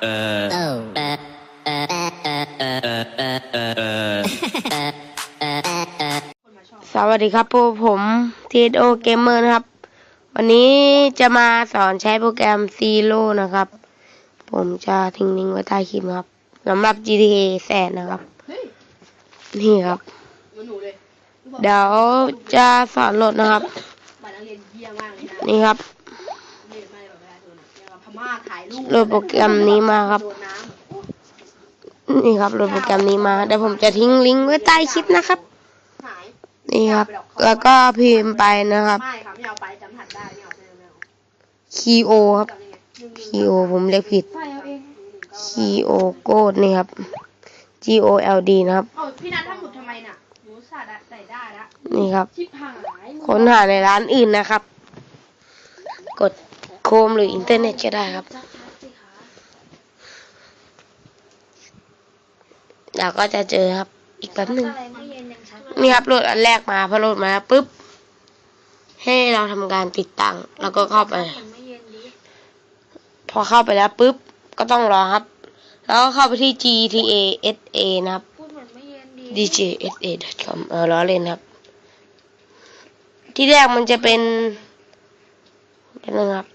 สวัสดีครับพวกผมทีโอเกมเมอร์นะครับ วันนี้จะมาสอนใช้โปรแกรม Zero นะครับ ผมจะทิ้งลิงก์ไว้ใต้คลิปนะครับสำหรับ GTA แสนนะครับ นี่ครับหนูเลยเดี๋ยวจะสอนโหลดนะครับบัตรนักเรียนเยี่ยมากเลยนะนี่ครับ โหลดโปรแกรมนี้มาครับโดนน้ำนี่ครับโหลดโปรแกรมนี้มาเดี๋ยวผมจะทิ้งลิงก์ไว้ใต้คลิปนะครับหายนี่ครับ แล้วก็พิมพ์ไปนะครับไม่ครับไม่เอาไปจำหัดได้ไม่เอาไม่เอาไม่เอา Keo ครับจำได้ไงหนึ่งหนึ่ง Keo ผมเรียกผิดใช่เอาเอง Keo โกดนี่ครับ G O L D นะครับเอาพี่นัททำหมุดทำไมน่ะหนูสาดอะใส่ได้ละนี่ครับชิบหายค้นหาในร้านอื่นนะครับ กดโคมหรืออินเทอร์เน็ตก็ได้ครับ จักรสิคะ แล้วก็จะเจอครับ อีกแป๊บหนึ่งอะไรไม่เย็นยังชัดนี่ครับโหลดอันแรกมาพอโหลดมาแล้วปุ๊บ ให้เราทำการติดตั้ง แล้วก็เข้าไปไม่เย็นดิพอเข้าไปแล้วปุ๊บ ก็ต้องรอครับ แล้วก็เข้าไปที่ GTA SA นะครับพูดเหมือนไม่เย็นดิ djsa.com เออล้อเล่นครับ ที่แรกมันจะเป็นแป๊บนึงครับ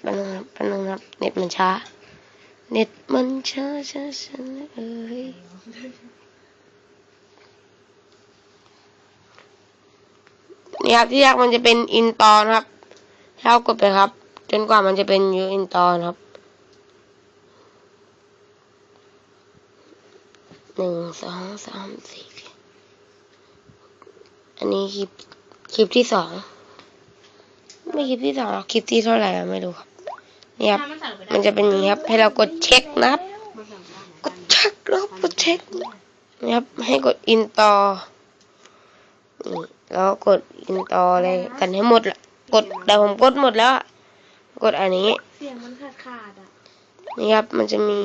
แป๊บนึงครับแป๊บนึงครับ เน็ตมันช้า เน็ตมันช้าช้าช้าเอ้ยนี่ครับที่แรกมันจะเป็นอินตอนครับให้เรากดไปครับ จนกว่ามันจะเป็นยูอินตอนครับหนึ่งสองสามสี่อันนี้คลิปคลิปที่สองไม่คลิปที่สองหรอกคลิปที่เท่าไหร่ไม่รู้ครับ นี่ยครับมันใส่ลงไปได้มันจะเป็นอย่างนี้ครับ ให้เรากดเช็คนะครับมันใส่ลงไปได้กดเช็คแล้วกดเช็คนะครับ ให้กดอินตอนี่แล้วกดอินตอเลยกันให้หมดละกดแต่ผมกดหมดแล้วอะกดอันนี้ เสียงมันขาดขาดๆอะ นี่ครับ มันจะมี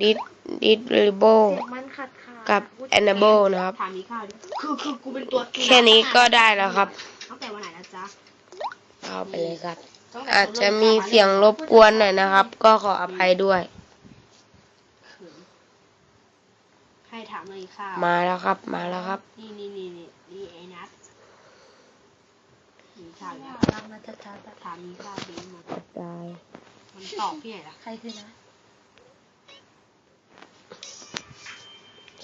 ดิสดิสริโบเสียงมันขาดขาดกับ enable นะครับ ถามมีข้าวดิคือคือกูเป็นตัวแค่นี้ก็ได้แล้วครับตั้งแต่วันไหนนะจ๊ะเอาไปเลยครับตั้งแต่ อาจจะมีเสียงรบกวนหน่อยนะครับ ก็ขออภัยด้วยให้ถามเลยค่ะ มาแล้วครับ มาแล้วครับ นี่นี่นี่นี่นี่ไอ้นัทมีข้าวอยู่แล้วตามมาชัดๆอะถามมีข้าวดีหมดได้มันตอบพี่ไหนล่ะ ใครคือนะ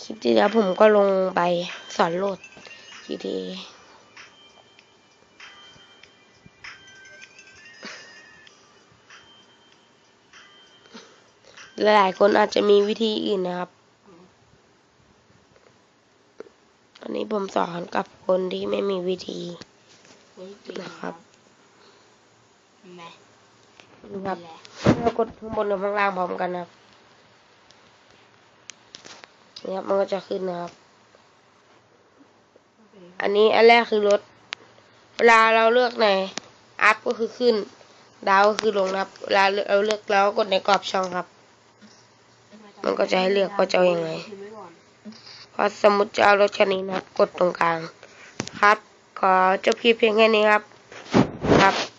คลิปที่แล้วผมก็ลงไปสอนโหลด GTA หลายๆคนอาจจะมีวิธีอื่นนะครับ อันนี้ผมสอนกับคนที่ไม่มีวิธีนะครับแม่นะครับแหละเรากดข้างบนกับข้างล่างพร้อมกันนะครับนี่ครับมันก็จะขึ้นนะครับ อันนี้อันแรกคือลดเวลาเราเลือกในอัพก็คือขึ้น ดาวก็คือลงนะครับเวลาเราเลือกแล้วกดในกรอบช่องครับ มันก็จะให้เลือกว่าจะอายังไงพิมพ์ว้ก่อสมมติจะเอารถคันนี้นะกดตรงกลาง ครับ ขอจบคลิปเพียงแค่นี้ครับ ครับ